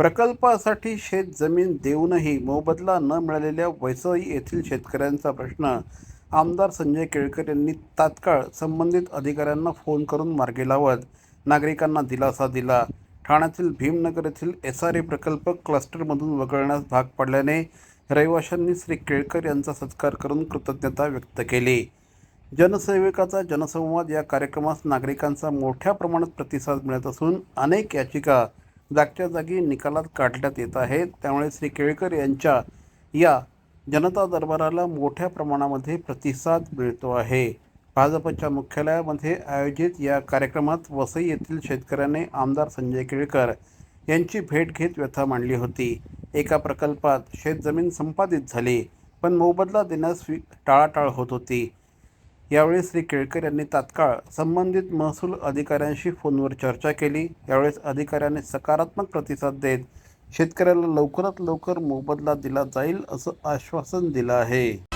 प्रकल्पासाठी शेत जमीन देऊनही मोबदला न मिळालेल्या वैसई येथील शेतकऱ्यांचा प्रश्न आमदार संजय केळकर यांनी तात्काळ संबंधित अधिकाऱ्यांना फोन करून मार्गी लावत नागरिकांना दिलासा दिला. ठाण्यातील भीमनगर येथील एस आर ए प्रकल्प क्लस्टरमधून वगळण्यास भाग पडल्याने रहिवाशांनी श्री केळकर यांचा सत्कार करून कृतज्ञता व्यक्त केली. जनसेवकाचा जनसंवाद या कार्यक्रमास नागरिकांचा मोठ्या प्रमाणात प्रतिसाद मिळत असून अनेक याचिका जागच्या जागी निकालात काढण्यात येत आहेत. त्यामुळे श्री केळकर यांच्या या जनता दरबाराला मोठ्या प्रमाणामध्ये प्रतिसाद मिळतो आहे. भाजपच्या मुख्यालयामध्ये आयोजित या कार्यक्रमात वसई येथील शेतकऱ्याने आमदार संजय केळकर यांची भेट घेत व्यथा मांडली होती. एका प्रकल्पात शेतजमीन संपादित झाली पण मोबदला देण्यास टाळाटाळ होत होती. यावेळी श्री केळकर यांनी तात्काळ संबंधित महसूल अधिकाऱ्यांशी फोनवर चर्चा केली. यावेळेस अधिकाऱ्यांनी सकारात्मक प्रतिसाद देत शेतकऱ्याला लवकरात लवकर मोबदला दिला जाईल असं आश्वासन दिलं आहे.